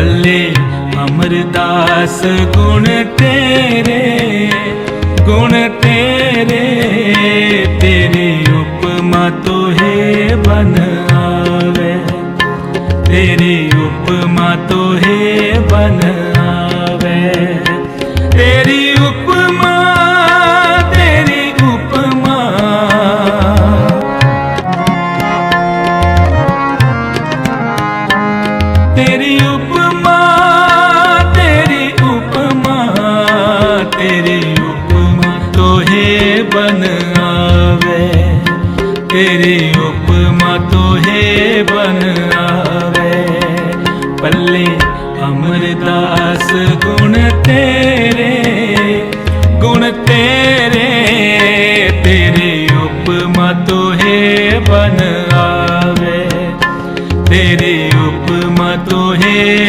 ਪੱਲੇ ਅਮਰਦਾਸ, ਗੁਣ ਤੇਰੇ ਗੁਣ ਤੇਰੇ, ਤੇਰੀ ਉਪਮਾ ਤੋਹੇ ਬਨ ਆਵੇ। ਤੇਰੀ ਉਪਮਾ ਤੋਹੇ ਬਨ ਆਵੇ। ਤੇਰੀ ਉਪਮਾ ਤੇਰੀ ਉਪਮਾ। ਤੇਰੀ ਤੇਰੀ ਉਪਮ ਤੋਹੇ ਬਨ ਆਵੇ। ਤੇਰੀ ਉਪਮਾ ਤੋਹੇ ਬਨ ਆਵੇ। ਪੱਲੇ ਅਮਰਦਾਸ, ਗੁਣ ਤੇਰੇ ਗੁਣ ਤੇਰੇ, ਤੇਰੀ ਉਪਮਾ ਤੋਹੇ ਬਨ ਆਵੇ। ਤੇਰੀ ਉਪਮਾ ਤੋਹੇ